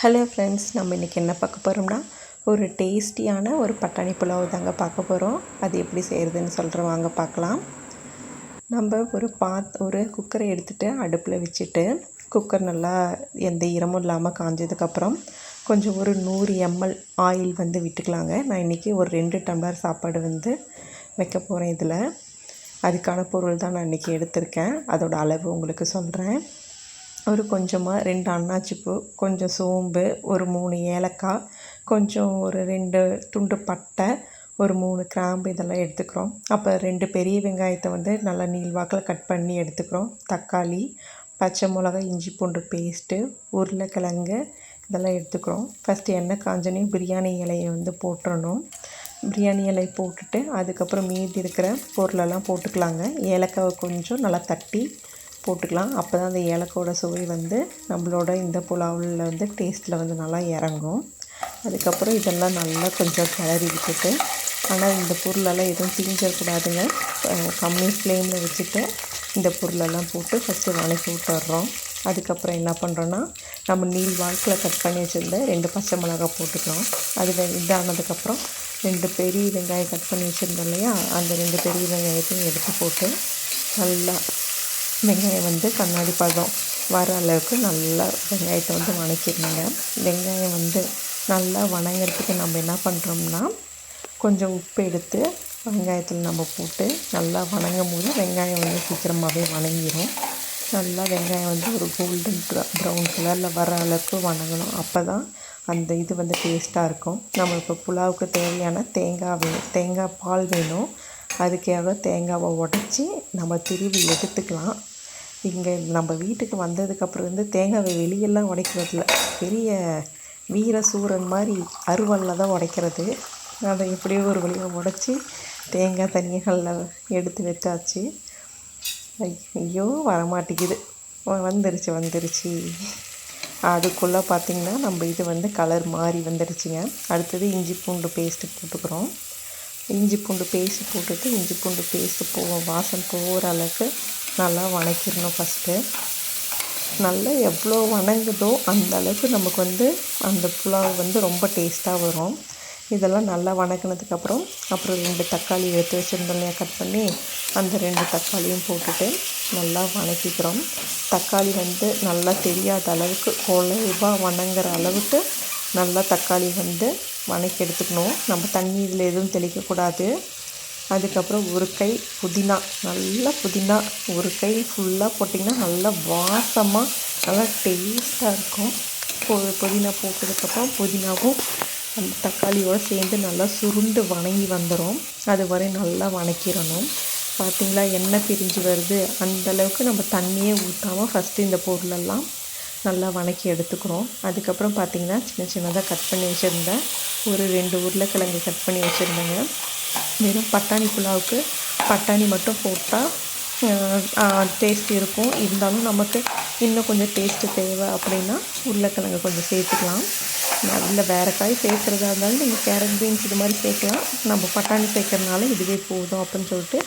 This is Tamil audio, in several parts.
ஹலோ ஃப்ரெண்ட்ஸ் நம்ம இன்றைக்கி என்ன பார்க்க போகிறோம்னா ஒரு டேஸ்டியான ஒரு பட்டாணி புலாவ் தாங்க பார்க்க போகிறோம் அது எப்படி செய்கிறதுன்னு சொல்கிறோம் வாங்க பார்க்கலாம். நம்ம ஒரு பாத் ஒரு குக்கரை எடுத்துகிட்டு அடுப்பில் வச்சுட்டு குக்கர் நல்லா எந்த ஈரமும் இல்லாமல் காஞ்சதுக்கப்புறம் கொஞ்சம் ஒரு நூறு எம்எல் ஆயில் வந்து விட்டுக்கலாங்க. நான் இன்றைக்கி ஒரு ரெண்டு டம்ளர் சாப்பாடு வந்து வைக்க போகிறேன் இதில். அதுக்கான பொருள் தான் நான் இன்றைக்கி எடுத்திருக்கேன். அதோடய அளவு உங்களுக்கு சொல்கிறேன் ஒரு கொஞ்சமாக ரெண்டு அன்னாச்சிப்பூ கொஞ்சம் சோம்பு ஒரு மூணு ஏலக்காய் கொஞ்சம் ஒரு ரெண்டு துண்டு பட்டை ஒரு மூணு கிராம்பு இதெல்லாம் எடுத்துக்கிறோம். அப்போ ரெண்டு பெரிய வெங்காயத்தை வந்து நல்லா நீள்வாக்கில் கட் பண்ணி எடுத்துக்கிறோம். தக்காளி பச்சை மிளகா இஞ்சி பூண்டு பேஸ்ட்டு உருளைக்கிழங்கு இதெல்லாம் எடுத்துக்கிறோம். ஃபஸ்ட்டு எண்ணெய் காஞ்சனையும் பிரியாணி இலையை வந்து போட்டுறணும். பிரியாணி இலை போட்டுட்டு அதுக்கப்புறம் மீதி இருக்கிற பொருளெல்லாம் போட்டுக்கலாங்க. ஏலக்காவை கொஞ்சம் நல்லா தட்டி போட்டுக்கலாம். அப்போ தான் அந்த ஏலக்கோட சுவை வந்து நம்மளோட இந்த புலாவில் வந்து டேஸ்ட்டில் வந்து நல்லா இறங்கும். அதுக்கப்புறம் இதெல்லாம் நல்லா கொஞ்சம் கிளறி விட்டுட்டு ஆனால் இந்த பொருளெல்லாம் எதுவும் தீஞ்சிடக்கூடாதுங்க கம்மி ஃப்ளேமில் வச்சுட்டு இந்த பொருளெல்லாம் போட்டு ஃபஸ்ட்டு வணக்கி விட்டுறோம். அதுக்கப்புறம் என்ன பண்ணுறோன்னா நம்ம நீள் வாக்கில் கட் பண்ணி வச்சுருந்த ரெண்டு பச்சை மிளகா போட்டுக்கிறோம். அது இதானதுக்கப்புறம் ரெண்டு பெரிய வெங்காயம் கட் பண்ணி வச்சுருந்தோம் இல்லையா? அந்த ரெண்டு பெரிய வெங்காயத்தையும் எடுத்து போட்டு நல்லா வெங்காயம் வந்து கண்ணாடி பதம் வர அளவுக்கு நல்லா வெங்காயத்தை வந்து வணக்கிடணுங்க வெங்காயம் வந்து நல்லா வணங்கிறதுக்கு நம்ம என்ன பண்ணுறோம்னா கொஞ்சம் உப்பு எடுத்து வெங்காயத்தில் நம்ம போட்டு நல்லா வணங்கும் போது வெங்காயம் வந்து சீக்கிரமாகவே வணங்கிடும் நல்லா வெங்காயம் வந்து ஒரு கோல்டன் ப்ரௌன் கலரில் வர அளவுக்கு வணங்கணும். அப்போ தான் அந்த இது வந்து டேஸ்ட்டாக இருக்கும். நம்ம இப்போ புலாவுக்கு தேவையான தேங்காய் வேணும் தேங்காய் பால் வேணும். அதுக்காக தேங்காவை உடச்சி நம்ம திருவி எடுத்துக்கலாம். இங்கே நம்ம வீட்டுக்கு வந்ததுக்கப்புறம் வந்து தேங்காவை வெளியெல்லாம் உடைக்கிறதில்ல. பெரிய வீர சூரன் மாதிரி அருவலில் தான் உடைக்கிறது. அதை எப்படியோ ஒரு வழியாக உடச்சி தேங்காய் தண்ணிகளில் எடுத்து வச்சாச்சு. ஐயோ வரமாட்டேங்குது. வந்துருச்சு வந்துருச்சு. அதுக்குள்ளே பார்த்திங்கன்னா நம்ம இது வந்து கலர் மாறி வந்துருச்சுங்க. அடுத்தது இஞ்சி பூண்டு பேஸ்ட்டு போட்டுக்கிறோம். இஞ்சி பூண்டு பேஸ்ட்டு போட்டுட்டு இஞ்சி பூண்டு பேஸ்ட்டு போவோம் வாசம் போகிற அளவுக்கு நல்லா வணக்கிடணும் ஃபஸ்ட்டு நல்லா எவ்வளோ வணங்குதோ அந்த அளவுக்கு நமக்கு வந்து அந்த புலாவ் வந்து ரொம்ப டேஸ்ட்டாக வரும். இதெல்லாம் நல்லா வணக்கினதுக்கப்புறம் அப்புறம் ரெண்டு தக்காளி எடுத்து வச்சுருந்தோம் இல்லையா கட் பண்ணி அந்த ரெண்டு தக்காளியும் போட்டுட்டு நல்லா வணக்கிக்கிறோம். தக்காளி வந்து நல்லா தெரியாத அளவுக்கு குலைவாக வணங்குற அளவுக்கு நல்லா தக்காளி வந்து வணக்கி எடுத்துக்கணும். நம்ம தண்ணி இதில் எதுவும் தெளிக்கக்கூடாது. அதுக்கப்புறம் ஒரு கை புதினா நல்லா புதினா ஒரு கை ஃபுல்லாக போட்டிங்கன்னா நல்லா வாசமாக நல்லா டேஸ்ட்டாக இருக்கும். புதினா போட்டதுக்கப்புறம் புதினாவும் அந்த தக்காளியோடு சேர்ந்து நல்லா சுருண்டு வணங்கி வந்துடும் அது வரை நல்லா வணக்கிடணும். பார்த்திங்களா எண்ணெய் பிரிஞ்சு வருது. அந்தளவுக்கு நம்ம தண்ணியே ஊற்றாமல் ஃபஸ்ட்டு இந்த பொருளெல்லாம் நல்லா வணக்கி எடுத்துக்கிறோம். அதுக்கப்புறம் பார்த்திங்கன்னா சின்ன சின்னதாக கட் பண்ணி வச்சுருந்தேன் ஒரு ரெண்டு உருளைக்கிழங்கு கட் பண்ணி வச்சுருந்தேங்க. வெறும் பட்டாணி புலாவுக்கு பட்டாணி மட்டும் போட்டால் டேஸ்ட் இருக்கும். இருந்தாலும் நமக்கு இன்னும் கொஞ்சம் டேஸ்ட்டு தேவை அப்படின்னா உருளைக்கிழங்கு கொஞ்சம் சேர்த்துக்கலாம். இல்லை வேறு காய் சேர்க்குறதா இருந்தாலும் நீங்கள் கேரட் பீன்ஸ் இது மாதிரி சேர்க்கலாம். நம்ம பட்டாணி சேர்க்கறனால இதுவே போதும் அப்படின்னு சொல்லிட்டு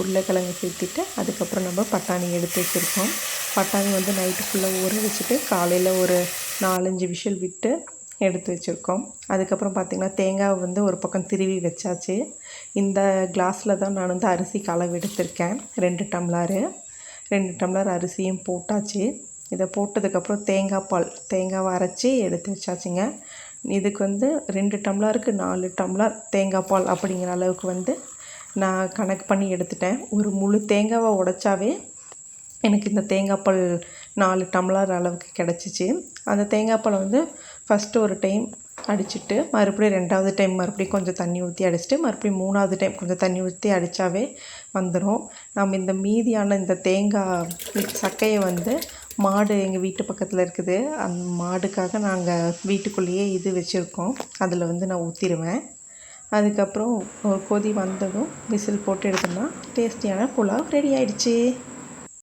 உருளைக்கிழங்கு சேர்த்துட்டு அதுக்கப்புறம் நம்ம பட்டாணி எடுத்து வச்சுருக்கோம். பட்டாணி வந்து நைட்டு ஃபுல்லாக ஊற வச்சுட்டு காலையில் ஒரு நாலஞ்சு விஷல் விட்டு எடுத்து வச்சுருக்கோம். அதுக்கப்புறம் பார்த்திங்கன்னா தேங்காவை வந்து ஒரு பக்கம் திருவி வச்சாச்சு. இந்த கிளாஸில் தான் நான் வந்து அரிசி கலவு எடுத்திருக்கேன். ரெண்டு டம்ளரு. ரெண்டு டம்ளர் அரிசியும் போட்டாச்சு. இதை போட்டதுக்கப்புறம் தேங்காய் பால் தேங்காவை அரைச்சி எடுத்து வச்சாச்சுங்க. இதுக்கு வந்து ரெண்டு டம்ளருக்கு நாலு டம்ளர் தேங்காய் பால் அப்படிங்கிற அளவுக்கு வந்து நான் கணக்கு பண்ணி எடுத்துட்டேன். ஒரு முழு தேங்காவை உடைச்சாவே எனக்கு இந்த தேங்காய் பால் நாலு டம்ளர் அளவுக்கு கிடச்சிச்சு. அந்த தேங்காய்ப்பால் வந்து ஃபஸ்ட்டு ஒரு டைம் அடிச்சுட்டு மறுபடியும் ரெண்டாவது டைம் மறுபடியும் கொஞ்சம் தண்ணி ஊற்றி அடிச்சுட்டு மறுபடியும் மூணாவது டைம் கொஞ்சம் தண்ணி ஊற்றி அடித்தாவே வந்துடும் நம்ம இந்த மீதியான இந்த தேங்காய் சக்கையை வந்து மாடு எங்கள் வீட்டு பக்கத்தில் இருக்குது. அந்த மாடுக்காக நாங்கள் வீட்டுக்குள்ளேயே இது வச்சுருக்கோம். அதில் வந்து நான் ஊற்றிடுவேன் அதுக்கப்புறம் ஒரு கொதி வந்ததும் விசில் போட்டு எடுத்தோம்னா டேஸ்டியான புலாவ் ரெடி ஆயிடுச்சு.